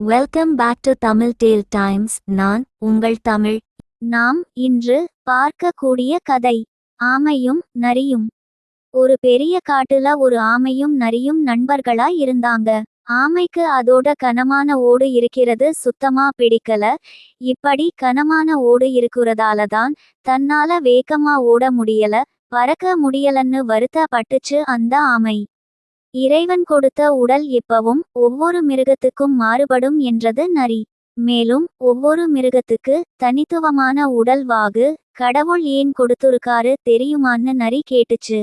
Welcome back to Tamil tale times நான் உங்கள் தமிழ். நாம் இன்று பார்க்கக்கூடிய கதை. ஆமையும் நரியும். ஒரு பெரிய காட்டுல ஒரு ஆமையும் நரியும் நண்பர்களா இருந்தாங்க. ஆமைக்கு அதோட கனமான ஓடு இருக்கிறது சுத்தமா பிடிக்கல. இப்படி கனமான ஓடு இருக்கிறதால தான் தன்னால வேகமா ஓட முடியல. பறக்க முடியலன்னு வருத்தப்பட்டுச்சு அந்த ஆமை. இறைவன் கொடுத்த உடல் எப்பவும் ஒவ்வொரு மிருகத்துக்கும் மாறுபடும் என்றது நரி. மேலும் ஒவ்வொரு மிருகத்துக்கு தனித்துவமான உடல் வாகு கடவுள் ஏன் கொடுத்துருக்காரு தெரியுமான்னு நரி கேட்டுச்சு.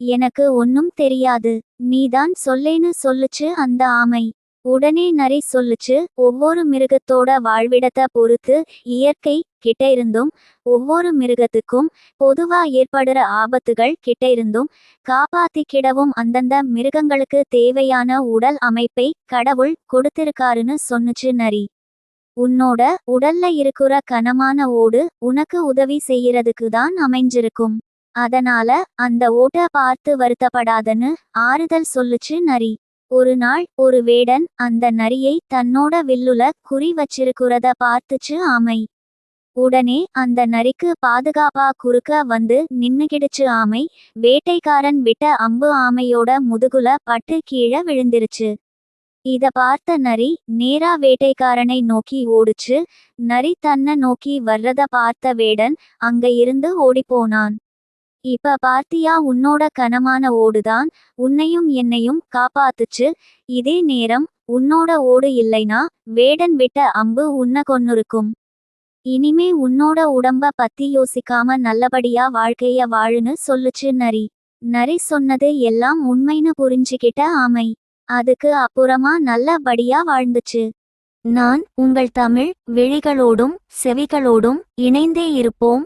எனக்கு ஒன்னும் தெரியாது. நீதான் சொல்லேன்னு சொல்லுச்சு அந்த ஆமை. உடனே நரி சொல்லுச்சு ஒவ்வொரு மிருகத்தோட வாழ்விடத்தை பொறுத்து இயற்கை கிட்ட இருந்தும் ஒவ்வொரு மிருகத்துக்கும் பொதுவா ஏற்படுற ஆபத்துகள் கிட்ட இருந்தும் காப்பாத்திக்கிடவும் அந்தந்த மிருகங்களுக்கு தேவையான உடல் அமைப்பை கடவுள் கொடுத்திருக்காருன்னு சொன்னுச்சு நரி. உன்னோட உடல்ல இருக்கிற கனமான ஓடு உனக்கு உதவி செய்யறதுக்கு தான் அமைஞ்சிருக்கும். அதனால அந்த ஓட்ட பார்த்து வருத்தப்படாதன்னு ஆறுதல் சொல்லுச்சு நரி. ஒரு நாள் ஒரு வேடன் அந்த நரியை தன்னோட வில்லுல குறி வச்சிருக்கிறத பார்த்துச்சு ஆமை. உடனே அந்த நரிக்கு பாதுகாப்பா குறுக்க வந்து நின்னுகிடுச்சு ஆமை. வேட்டைக்காரன் விட்ட அம்பு ஆமையோட முதுகுல பட்டு கீழே விழுந்திருச்சு. இத பார்த்த நரி நேரா வேட்டைக்காரனை நோக்கி ஓடுச்சு. நரி தன்னை நோக்கி வர்றத பார்த்த வேடன் அங்க இருந்து ஓடிப்போனான். இப்ப பார்த்தியா உன்னோட கனமான ஓடுதான் உன்னையும் என்னையும் காப்பாத்துச்சு. இதே நேரம் உன்னோட ஓடு இல்லைனா வேடன் விட்ட அம்பு உன்ன கொன்னுருக்கும். இனிமே உன்னோட உடம்ப பத்தி யோசிக்காம நல்லபடியா வாழ்க்கைய வாழுன்னு சொல்லுச்சு நரி. நரி சொன்னது எல்லாம் உண்மைன்னு புரிஞ்சுக்கிட்ட ஆமை. அதுக்கு அப்புறமா நல்லபடியா வாழ்ந்துச்சு. நான் உங்கள் தமிழ் விழிகளோடும் செவிகளோடும் இணைந்தே இருப்போம்.